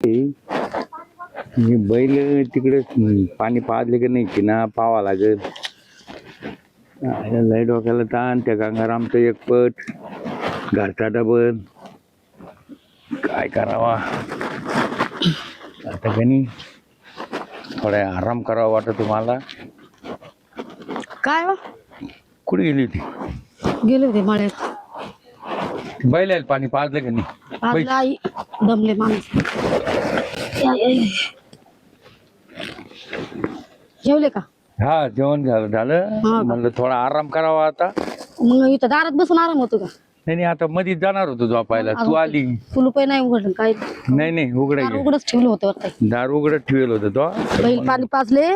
हे बैल तिकडे पाणी पाजले की नाही की ना पावा लागेल. लय डोक्याला ताण त्या गंगारामचं एक पट घरचा डबल. काय करावा? आता का थोडा आराम करावा वाटत तुम्हाला. काय हो? कुठे गेली होती? गेले होते मळ्यात बैल पाणी पाजलं का नाही? आई. दमले माणूस. जेवले का? हा जेवण झालं झालं? म्हणलं थोडा आराम करावा आता. मग इथं दारात बसून आराम होतो का? नाही नाही आता मध्ये जाणार होतो झोपायला. तू आली. कुलूप नाही उघडलं काय? नाही नाही दार उघडाय उघडच ठेवलं होतं वाटतं. दार उघडत ठेवलं होतं तो. बैल पाणी पाजले.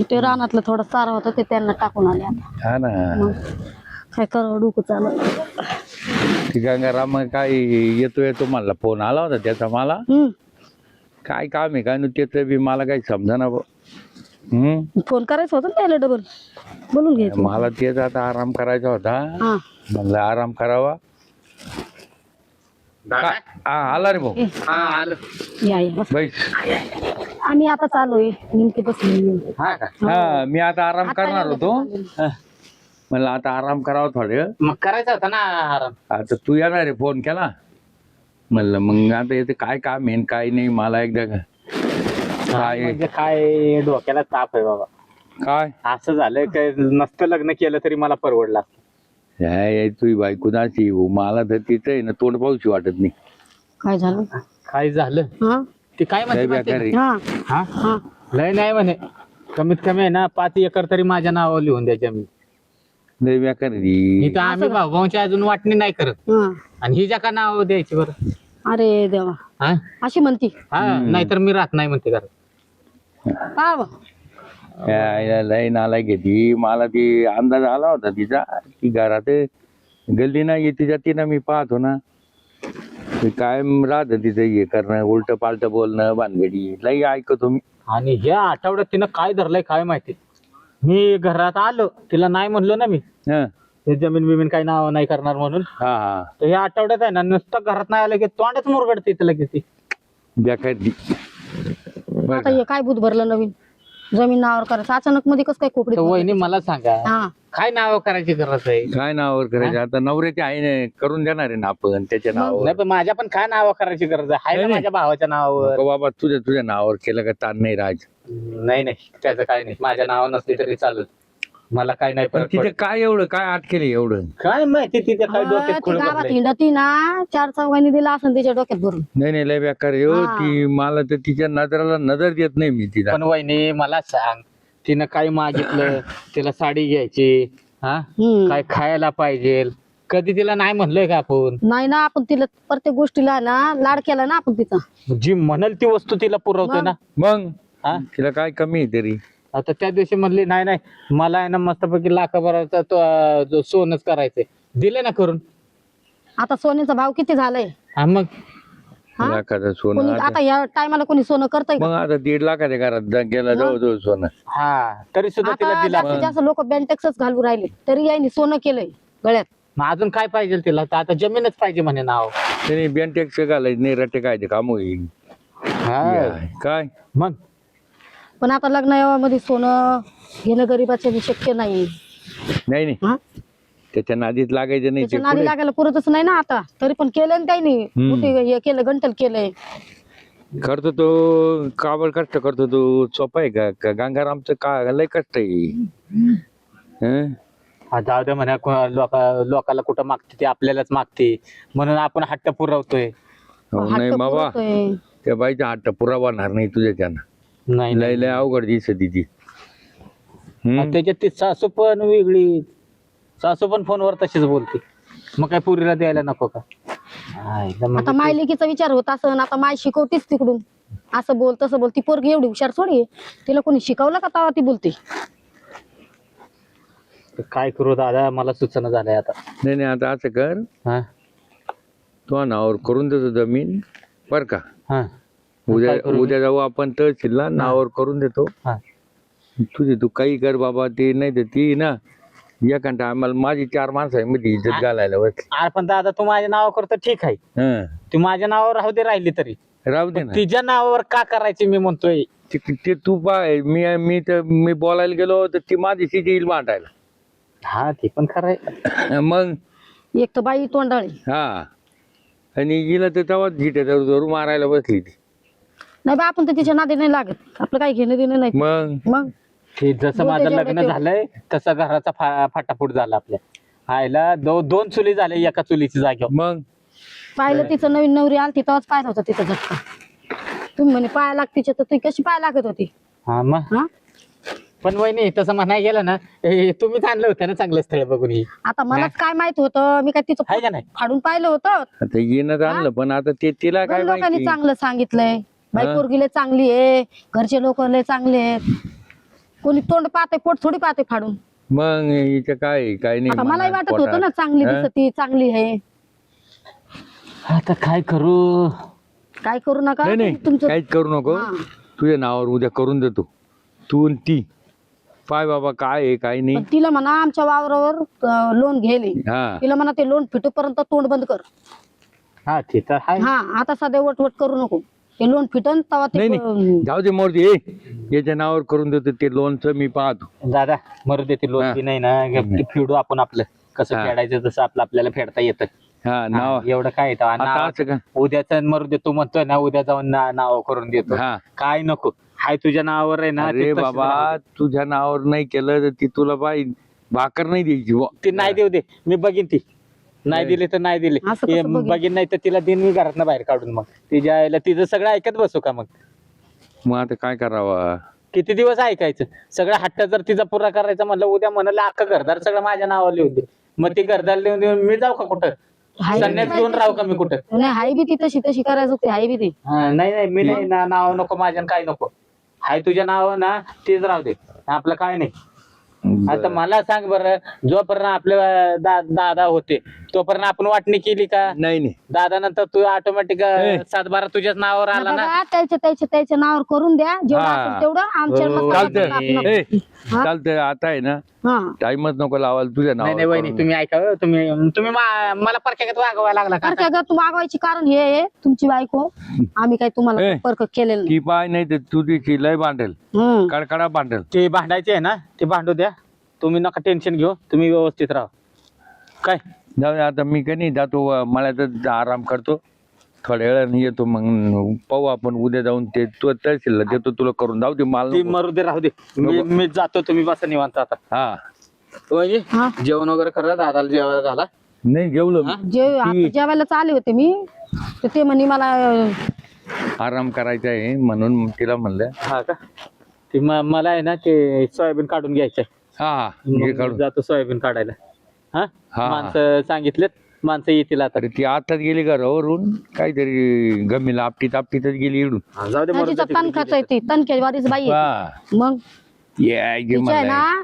ते रानातलं थोडं चारा होतं ते त्यांना टाकून आले आता. हा ना. मग काय करावं डोकं चालत ती गंगाराम काय येतो येतो मला फोन आला होता त्याचा मला. हम्म. काय काम आहे काय न त्याचं बी मला काही समजा हम्म. फोन करायचं होतं ना त्याला डबल बोलून घ्यायचं मला तेच आता आराम करायचा होता. हा. म्हणलं आराम करावा. का- हा आला रे भाऊ. ए, या या बस. बैस आम्ही आता चालूय नेमकी बसली हा मी आता आराम करणार होतो. हा. म्हणलं आता आराम करावा थोडे मग करायचा होता ना आराम. आता तू येणार आहे फोन केला? म्हणलं मग आता येते काय काम आहे काय नाही मला एकदा काय म्हणजे काय डोक्याला ताप आहे बाबा. काय? असं झालं काय नसतं लग्न केलं तरी मला परवडला. काय तुझी बायको नाची हो. मला तर तिचं आहे ना तोंड पाऊशी वाटत नाही. काय झालं? काय झालं? हा? ते काय लय म्हणते बेकार माहिती आहे. हा. हा? हा. लय नाही म्हणे. कमीत कमी आहे ना पाच एकर तरी माझ्या नावावर लिहून द्यायच्या मी लय बेकार आहे ती. इथं आम्ही अजून वाटणी नाही करत. हा. आणि ही ज्या का नाव द्यायची बरं? अरे देवा. हा? अशी म्हणती. हा नाहीतर मी राहत नाही म्हणते घरात. पाव यायला लय घेती मला ती अंदाज आला होता तिचा ती घरात गल्ली ना येते जाते ना मी पाहतो ना. ते कायम राहत तिचं हे करणं उलट पालट बोलणं भानगडी. लई ऐकतो मी. आणि ह्या आठवड्यात तिनं काय धरलंय काय माहिती? मी घरात आलो तिला नाही म्हणलो ना मी. हं. हे जमीन बिमीन काही नाव नाही करणार म्हणून. हा हा. तर आठवड्यात आहे ना नुसतं घरात नाही आलं की तोंडच मुरगडते तिला किती बेकार ती बरं आता हे काय भूत भरलं नवीन? जमीन नावावर करायचं. अचानक मध्ये कसं काय तर वहिनी मला सांगा हा. काय नाव करायची गरज आहे? काय नावावर करायचं? आता नवऱ्याचे आहे ना करून देणार आहे ना आपण त्याच्या नावावर. नाही पण माझ्या पण काय नाव करायची गरज आहे? हाय ना नाही, माझ्या भावाच्या नावावर. नको बाबा तुझ्या तुझ्या नावावर केलं का ताण नाही राज. नाही नाही. त्याचं काय नाही. माझ्या नाव नसली तरी चालत मला काय नाही पण फरक तिथे पडत. काय एवढं काय आठ केलं एवढं? काय माहिती तिथे काय डोक्यात ती खुळ गावात. हिंडती ना चार चौघांनी दिला असं तिच्या डोक्यात भरून. नाही नाही लय बेकार आहे. हो. ती मला तर तिच्या नजराला नजर देत नाही मी तिला. पण वहिनी मला सांग तिनं काय मागितलं? तिला साडी घ्यायची हा? हम्म. काय खायला पाहिजे? कधी तिला नाही म्हणलोय का आपण? नाही ना आपण तिला प्रत्येक गोष्टीला ना लाड केला ना आपण तिचा. जी म्हणल ती वस्तू तिला पुरवतोय ना. मग? हा? तिला काय कमी आहे तरी? आता त्या दिवशी म्हणली नाही नाही मला आहे ना मस्तपैकी लाखाभराचा तो अं, जो सोनच करायचंय. दिले ना करून? आता सोन्याचा भाव किती झालाय? हा मग? हा? लाखाचं सोनं कोणी आता- आता या टायमाला कोणी सोनं करतय मग आता दीड लाखाच्या घरात गेला जवळजवळ सोनं. हा तरी सुद्धा तिला आता दिला जास्तीत जास्त लोक बँटेक्सच घालून राहिले तरी यांनी सोनं केलंय गळ्यात. मग अजून काय पाहिजे तिला? तर आता जमीनच पाहिजे म्हणे नाव. त्याने बेंटेक्स घालायचं नाही रट्टे काय ते काम होईल. हा. काय. मग? पण आता लग्नामध्ये सोनं घेणं गरीबाच्या बी शक्य नाही. नाही नाही. हा? त्याच्या नादीत लागायचं नाही ते त्याच्या नादी पुढे लागायला पुरतच नाही ना आता. तरी पण केलं ना त्यांनी. हम्म. मोठी हे केलं गंटल केलंय. करतो तो काबड कष्ट करतो तो. सोपा आहे का? का गंगारामचं का लय कष्ट आहे? हं? हा, जाऊ दे म्हणा को- लोका- लोकाला कुठं मागते ते? आपल्यालाच मागते. म्हणून आपण हट्ट पुरवतोय. हो हट्ट नाही बाबा. त्या बाईचा हट्ट पुरा होणार नाही तुझ्या त्यानं. नाही लय लय अवघड दिसत ती. हम्म? आणि त्याच्यात ती सासू पण वेगळी. सासू पण फोनवर तशीच बोलते. मग काय पुरीला द्यायला नको का? म्हणजे आता माय लेकीचा विचार होत असं आता माय शिकवतीच तिकडून. असं बोल तसं बोल. ती पोरगी एवढी हुशार सोडी तिला कोणी शिकवलं का तेव्हा ती बोलते? ते काय करू दादा? मला सूचना झालंय आता. नाही नाही आता असं कर. हा. तो नावावर करून देतो जमीन बर का? हा. उद्या काय करू? उद्या जाऊ आपण तहसीलला नावावर करून देतो. हा. तुझे तू काही कर बाबा ते नाही तर ती ना. एका टायमाला माझी चार माणसं आहे मध्ये इज्जत घालायला बस अरे पण दादा तू माझ्या नाव करतो ठीक आहे. हं. ती माझ्या नावावर राहू दे राहिली तरी. राहू दे ना. तिच्या नावावर का करायचे मी म्हणतोय? ते ते तू पाय. मी मी तर मी बोलायला गेलो तर ती माझी तिची येईल मांडायला. हा ते पण खरं आहे. मग? एक तर बाई तोंडाळी. हा. आणि गेलं तर तेव्हा झिटे धरू मारायला बसली ती. नाही बा आपण तर तिच्या नादी नाही लागत. आपलं काही घेणं देणं नाही. मग? मग? ते जसं माझं लग्न. झालंय तसं घराचा फा फाटाफूट झाला आपल्या. आयला दो दोन चुली झाले एका चुलीची जागेवर. मग? पाहिलं तिचं नवीन नवरी आलती तेव्हाच पाहिलं होतं तिचं झटका तुम्ही म्हणे पाया लागतीच्या तर ती कशी पाय लागत होती? हा मग? हा? पण वहिनी तसं म्हणाय गेलं ना हे तुम्हीच आणलं होतं ना चांगलं स्थळ बघून ही. आता मलाच काय माहीत होतं मी काय तिचं का नाही? फाडून पाहिलं होतं? आता येणं आणलं पण आता ते तिला काय दोन लोकांनी माहिती? चांगलं सांगितलंय. बाई. पोरगी लय चांगली आहे. घरचे लोक लय चांगले आहेत. कोणी तोंड पाहते पोट थोडी पाहते फाडून. मग हिचं काय काय नाही आता मलाही वाटत होतं ना. चांगली हा? दिसती चांगली आहे. आता काय करू? काय करू नका? नाही नाही तुमचं काहीच करू नको. हा. तुझ्या नावावर उद्या करून देतो. तू आणि ती. पाय बाबा काय आहे काय नाही. पण तिला म्हणा आमच्या वावरावर लोन घ्यायले. हा. तिला म्हणा ते लोन फिटूपर्यंत तोंड बंद कर. हा ते तर आहे. हा आता सध्या वटवट करू नको. ते लोन फिटन तेव्हा नाही ते नाही. जाऊ दे मोरती ए याच्या नावावर करून देतो ते लोनचं मी पाहतो. दादा मरू देते हा. लोन बी नाही. ना फेडू आपण आपलं. कसं हा. फेडायचं तसं आपलं आपल्याला फेडता येतं. हा नाव. हा, एवढं काय येतं? आता नाव- असं का? उद्याच मरू दे तू म्हणतोय ना उद्या जाऊन ना- नाव करून देतो. हा. काय नको? हाय तुझ्या नावावर आहे ना ते तशीच बाबा दे. तुझ्या नावावर नाही केलं तर ती तुला बाई भाकर नाही द्यायची बुवा. ती नाही देऊ दे. मी बघीन ती. नाही दिली तर नाही दिली. असं कसं हे बघीन? बघीन नाही तर तिला दिन मी घरात बाहेर काढून मग. तिच्या आईला तिचं सगळं ऐकत बसू का मग? मग आता काय करावं? किती दिवस ऐकायचं? सगळं हट्ट जर तिचा पुरा करायचा म्हणलं उद्या म्हणाला अख्खं घरदार सगळं माझ्या नावावर लिहून दे. मग ती घरदार लिहून देऊन मी जाऊ का कुठं? हाय संन्यास घेऊन राहू का मी कुठं? नाही हाय बी ती तशी तशी करायचं होती हाय बी ती. हा, नाही नाही मी नाही ना नाव नको माझ्या काय नको. हाय तुझ्या नाव ना तेच राहू दे. आपलं काय नाही. आता मला सांग बरं जोपर्यंत आपले दा- दादा होते तोपर्यंत आपण वाटणी केली का? नाही नाही. दादा नंतर तू ऑटोमॅटिक. सातबारा तुझ्याच नावावर आला ना? बघा, त्याच्या त्याच्या त्याच्या नावावर करून द्या. जेवढं हा. असेल तेवढं. आमच्या हो, चालतंय. ए. हा? चालतंय. आता आहे ना? हा. टाइमच नको लावायला तुझ्या नाही नाही नावावर वहिनी करून. तुम्ही ऐका हो, तुम्ही तुम्ही मा- मला परक्यात वागवायला लागला का गं, तू मागवायची कारण हे आहे. तुमची बायको आम्ही काही तुम्हाला ए. परक केलेलं नाही. ती पाय नाही तर तुझी लय भांडेल. हम्म. कडकडा भांडेल. ते भांडायचे आहे ना ते भांडू द्या. तुम्ही नका टेन्शन घेऊ. तुम्ही व्यवस्थित राहा. काय? जाऊ दे, आता मी का नाही जातो मळ्यातच आराम करतो. थोड्या वेळाने येतो मग पाहू आपण उद्या जाऊन ते तू तहसीलला देतो तुला करून जाऊ दे मला ती. मरू दे राहू दे. मी मी जातो तुम्ही बसा निवांत आता. हा. वहिनी हा? जेवण वगैरे करा दादाला जेवायला झाला? नाही जेवलो मी. जे आता जेवायला आले होते मी तर ते म्हणे मला अं, आराम करायचा आहे म्हणून तिला म्हणलं. हा का? ते म- मला आहे ना ते सोयाबीन काढून घ्यायचंय. हा हा जातो सोयाबीन काढायला. हा हा. माणसं सांगितलेत माणसं येतील आता अरे ती आताच गेली घरावरून काहीतरी गमीला आपटीत आपटीतच गेली इडून हा, जाऊ दे मरू दे तिचा तिकडे. तणखाच आहे ती बाई आहे. हा मग ये गे तिच्या आहे मला ना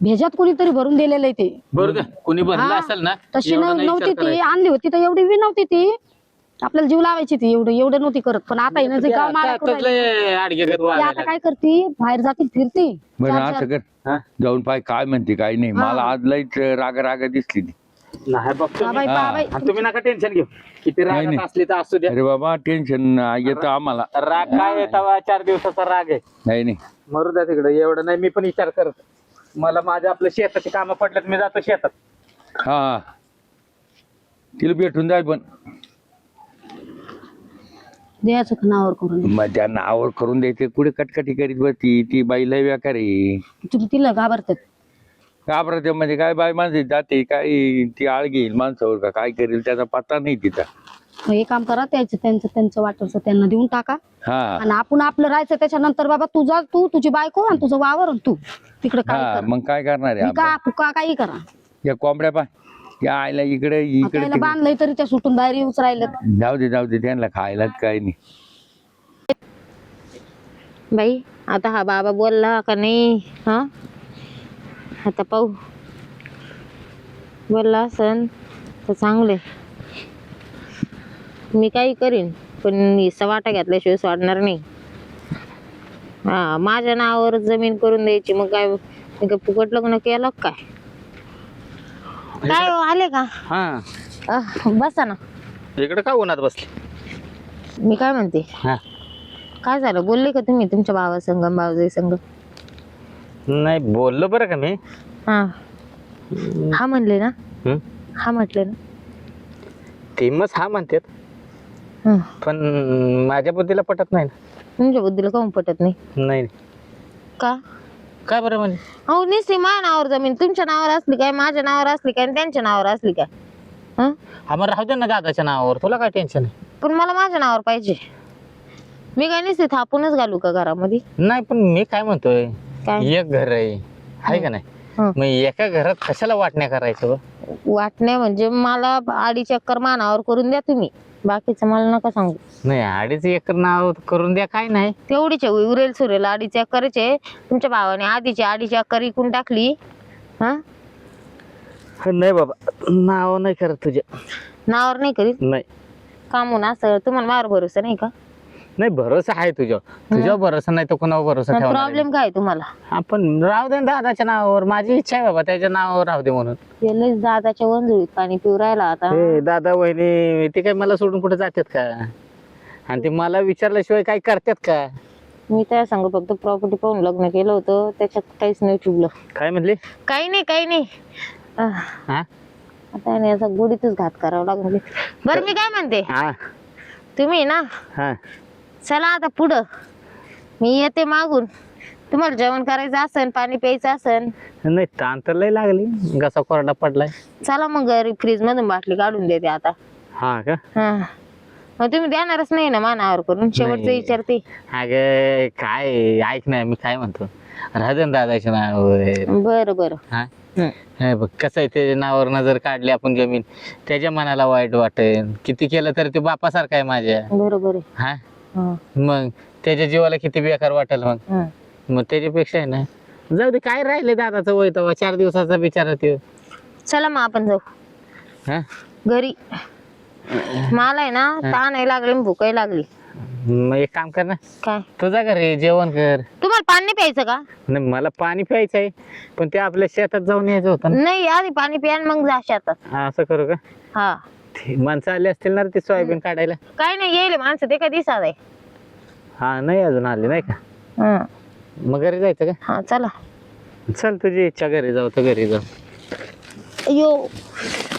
भेजात कोणीतरी भरून दिलेलं आहे ते बरं दे कोणी भरलं हा. असेल ना तशी एवढं नव्हती ती करायचा. आणली होती तर एवढी बी नव्हती ती आपल्याला जीव लावायची ती एवढं एवढं नव्हती करत. पण आता हिनं जे ते गाव आता- मारा ती काय करते? बाहेर जाते फिरते बरं चार- असं कर. हा? जाऊन पाय काय म्हणते काय नाही. मला आज लईच राग राग दिसली ती. नाही. हा. आणि तुम्ही नका टेन्शन घेऊ. किती नाही, राग नाही. असली तर असू द्या. अरे बाबा टेन्शन येतं आम्हाला. राग काय येतावा चार दिवसाचा राग आहे. नाही नाही. मरू द्या तिकडे एवढं नाही मी पण विचार करत. मला माझ्या आपलं शेताची कामं पडलेत मी जातो शेतात. हा हा. तिला भेटून जाय पण. द्यायचं नावावर करून मग त्या नावावर करून द्यायचे. कुठे कटकटी करीत बसती? ती बाई लय व्याकार आहे. तुम्ही तिला घाबरतात. घाबरते म्हणजे काय बाई माणसं जाते काय ती आळ घेईल माणसावर का? काय करेल? त्याचा पत्ता नाही तिचा मग हे काम करा त्याचं त्यांचं त्यांचं वाटायचं त्यांना देऊन टाका. हा. आणि आपण आपलं राहायचं त्याच्यानंतर बाबा तुझा तू तुझी बायको आणि तुझं वावर आणि तू. तिकडे काय हा कर? मग काय करणार आहे मी आपण? का काही करा. या कोंबड्या पाय या आईला इकडे इकडे तिकडे. बांधलंय तरी त्या सुटून बाहेर येऊच राहिलं जाऊ दे जाऊ दे त्यांना खायलाच काय नाही. बाई आता हा बाबा बोलला का नाही? हा? आता पाहू. बोलला असन तर चांगले मी काही करीन पण हिस्सा वाटा घेतल्याशिवाय सोडणार नाही. हा माझ्या नावावर जमीन करून द्यायची मग काय मी काय फुकट लग्न केलं का काय? काय हो, आले का? हा. अह, बसा ना. इकडे का उन्हात बसले? मी काय म्हणते? हा. काय झालं? बोलले का तुम्ही तुमच्या भावा संग भावजाई संग? नाही बोललो बरं का मी. हा. हा म्हणले ना? हं? हा म्हटले ना? ते मग हा म्हणतात. हं. पण माझ्या बुद्धीला पटत नाही ना. तुमच्या बुद्धीला काहून पटत नाही नाही. का? काय बरं म्हणजे अहो निश्चित माझ्या नावावर जमीन तुमच्या नावावर असली काय माझ्या नावावर असली काय आणि त्यांच्या नावावर असली काय? हं? हा मग राहू दे ना दादाच्या नावावर तुला काय टेन्शन आहे? पण मला माझ्या नावावर पाहिजे. मी काय नसते थापूनच घालू का घरामध्ये? नाही पण मी काय म्हणतोय? काय? एक घर आहे. आहे का नाही? हं. मग एका घरात कशाला वाटण्या करायचं? बा? वाटण्या म्हणजे मला अडीच एकर मानावर करून द्या तुम्ही. बाकीचं मला नका सांगू. नाही अडीच एकर नाव करून द्या काय नाही. तेवढीचे उरेल सुरेल अडीच एकरचे तुमच्या भावाने आधीची अडीच एकर इकून टाकली. हा? नाही बाबा नाव नाही करत तुझ्या. नावावर नाही करीत? नाही. कामून असं तुम्हाला मार भरोसा नाही का? नाही भरोसा आहे तुझ्या तुझ्या भरोसा नाही तर कोणावर भरोसा? प्रॉब्लेम काय तुम्हाला? आपण राहू दे ना दादाच्या नावावर. माझी इच्छा आहे बाबा त्याच्या नावावर राहू दे म्हणून. दादाच्या वंजुळीत पाणी पिऊ राहिला आता. हे दादा वहिनी ते काय मला सोडून कुठे जातात का? आणि ते मला विचारल्याशिवाय काय करतात का? मी त्या सांग फक्त प्रॉपर्टी पाहून लग्न केलं होतं. त्याच्यात काहीच नाही चुकलं. काय म्हणले? काही नाही काही नाही. आह, हा? आता नाही असा गोडीतच घात करावा लागले. बरं मी काय म्हणते? हा. तुम्ही ना हा. चला आता पुढं. मी येते मागून. तुम्हाला जेवण करायचं असेल पाणी प्यायचं असेल नाही ताण तर लय लागली. घसा कोरडा पडलाय. चला मग घरी फ्रीज मधून बाटली काढून देते आता. हा का? हा. मग तुम्ही देणारच नाही ना मानावर करून. शेवटचं नाही. विचारते. अगे काय? ऐक ना मी काय म्हणतो? राहू दे ना दादाच्या नावावर बरं बरं. हा? हं. हे बघ कसं आहे त्याच्या नावावर नजर काढली आपण जमीन. त्याच्या मनाला वाईट वाटेल. किती केलं तर ते बापासारखं आहे माझ्या. बरोबर आहे. हा? हं, मग त्याच्या जीवाला किती बेकार वाटेल मग. हं. मग त्याच्यापेक्षा आहे ना. जाऊ दे काय राहिले दादाचं वय तेव्हा? चार दिवसाचा बिचारा ते चला मग आपण जाऊ. हा? घरी. मला आहे ना ताण लागली आणि भूकही लागली. मग एक काम कर ना. काय? तुझा घरी जेवण कर. तुम्हाला पाणी नाही प्यायचं का? नाही मला पाणी प्यायचं आहे पण ते आपल्या शेतात जाऊन यायचं होतं नाही आधी पाणी प्या आणि मग जा शेतात. असं करू का? हा. ते माणसं आली असतील ना रे ते सोयाबीन काढायला? काय नाही येईल माणसं ते काय आहे. हा नाही अजून आले नाही का? हं. मग घरी जायचं का? हा चला. चल तुझी इच्छा घरी जाऊ तर घरी जाऊ. अयो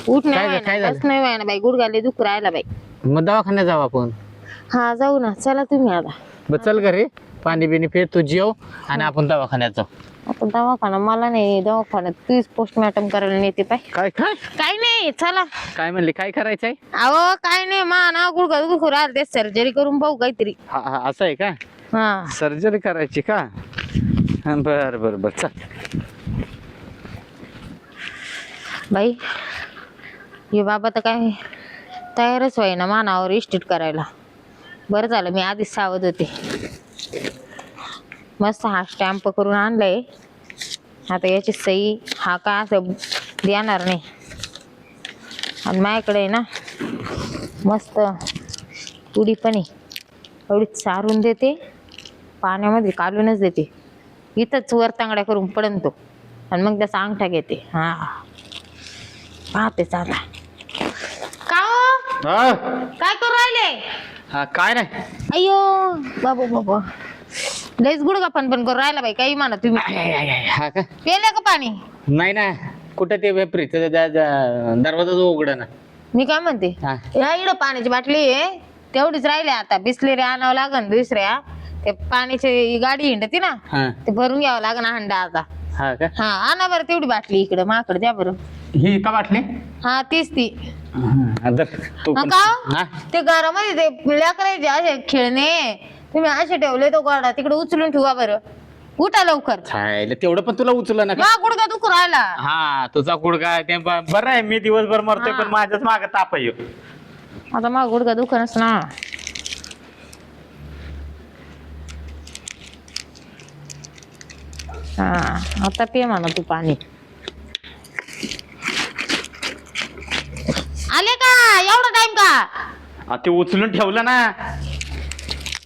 उठ काय नाही झालं, काय व्हायना, झालं? बस नाही व्हायना बाई गुडघाले दुख राहिला बाई. मग दवाखान्यात जाऊ आपण. हा जाऊ ना चला तुम्ही आता. बरं चल घरी. पाणी बिनी पे तू जेव आणि आपण दवाखान्यात जाऊ. आपण दवाखाना मला नाही दवाखान्यात प्लीज पोस्टमॉर्टम करायला नेते पाय काय काय? काही नाही चला. काय म्हणली काय करायचंय? अहो काय नाही मा ना गुडघा दुख राहिला ते सर्जरी करून पाहू काहीतरी. हा हा असं आहे का? हा. सर्जरी करायची का? बर बर बर चल. बाई हे बाबा तर काय तयारच व्हायना मानावर इस्टेट करायला. बरं झालं मी आधीच सावध होते. मस्त हा स्टॅम्प करून आणलाय. आता याची सही हा काय असं देणार नाही. आणि माझ्याकडे ना मस्त उडी पण आहे. एवढी चारून देते पाण्यामध्ये काढूनच देते. इथंच वर तांगड्या करून पडन तो आणि मग त्याचा अंगठा घेते. हा. पाहते चाला का हो? हा? काय करू राहिले? हा काय नाही. अयो बाबा बाबा. लईच गुडगा पण पण करू राहिला बाई काही म्हणा तुम्ही. आय, आय, आय, आय, हा का? पेले का पाणी? नाही ना कुठं ते वेपरीचं दरवाजा जो उघड ना. मी काय म्हणते हा. या इकडं पाण्याची बाटली आहे तेवढीच राहिली आता बिसलेरी आणावं लागन दुसऱ्या. ते पाण्याची गाडी हिंडती ना हा. ते भरून घ्यावं लागन हंडा आता. हा का? हा आणा बरं तेवढी बाटली इकडं माकडे द्या बरं. ही का वाटली हा तीच ती. हा. तू पण- हा. ते घरामध्ये ते लेकरायचे असे खेळणे तुम्ही असे ठेवले तो गाडा तिकडे उचलून ठेवा बरं. उठा लवकर. खायला तेवढं पण तुला उचललं ना का? गुडघा दुखू राहिला. हा तुझा गुडघा ते ब- बरं आहे मी दिवसभर मरतोय पण माझ्याच माग ताप आहे. ह्यो. आता मग गुडघा दुखणच ना. हा आता पे म्हणा तू पाणी. आले का? एवढा टाइम का? आ, ते उचलून ठेवलं ना.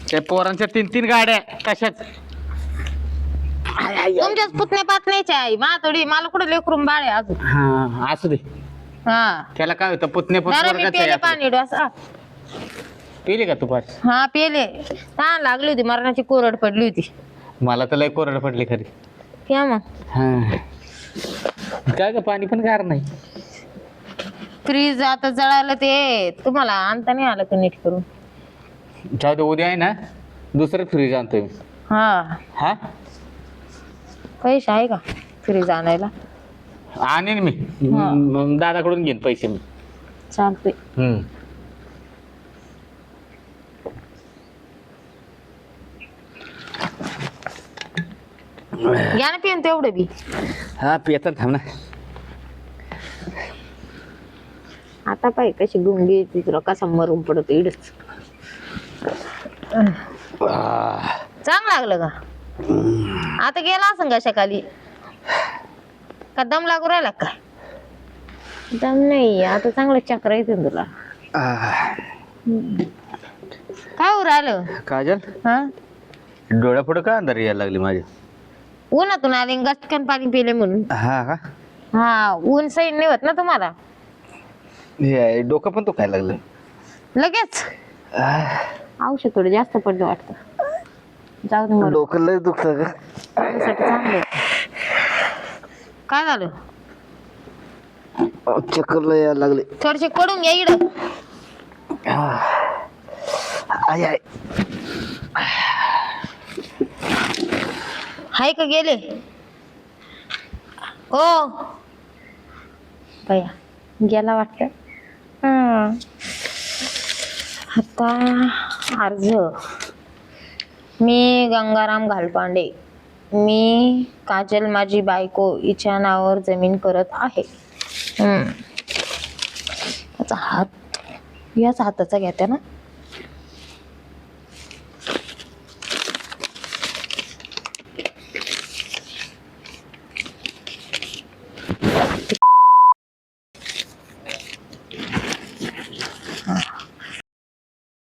त्या पोरांच्या तीन तीन गाड्या तशाच तुमच्याच पुतण्या पातण्याच्या आहे. मा थोडी मला कुठं लेकरून बाळ आहे अजून? हा असू दे. हा. त्याला काय होतं पुतणे मी पेले पाणी डोसा. पिली का तू पाच? हा पेले. तहान लागली होती मरणाची कोरड पडली होती. मला तर लय कोरड पडली खरी. या मग? हा. काय ग पाणी पण गार नाही. फ्रीज आता जळालं ते. तुम्हाला आणता नाही आलं का नीट करून? जाऊ दे उद्या आहे ना दुसरं फ्रीज आणतोय मी. हा. हा? पैसे आहे का फ्रीज आणायला? आणेन मी. मग दादाकडून घेईन पैसे मी. चालतंय. हम्म. घ्या ना पिऊन तेवढं बी. हा पियतात थांब ना. आता पाय कशी गुंगी येते तुला कसा मरून पडतो इडच. चांग लागलं का? आता गेला असं का सकाळी का दम लागू राहिला काय दम नाही आता चांगलं चक्र येते ना तुला. काय हो राहिलं? काजल? हा? डोळ्यापुढे का अंधार यायला लागली माझ्या उन्हातून आले गचकन पाणी पिले म्हणून. हा का? हा ऊन सैन नाही होत ना तुम्हाला. हे डोकं पण तो काय लागलं. लगेच? औषध थोडं जास्त पडलं वाटतं. जाऊ दे मरू. डोकं लय दुखतं माझ्यासाठी चांगलं आहे. काय झालं? चक्कर लय यायला लागले. थोडीशी कडून घ्या इकडं. आय आय हाय का गेले? ओ बया गेला वाटत. आता अर्ज. मी गंगाराम घालपांडे. मी काजल माझी बायको हिच्या नावावर जमीन करत आहे. हम्म. हात याच हाताचा घेते ना?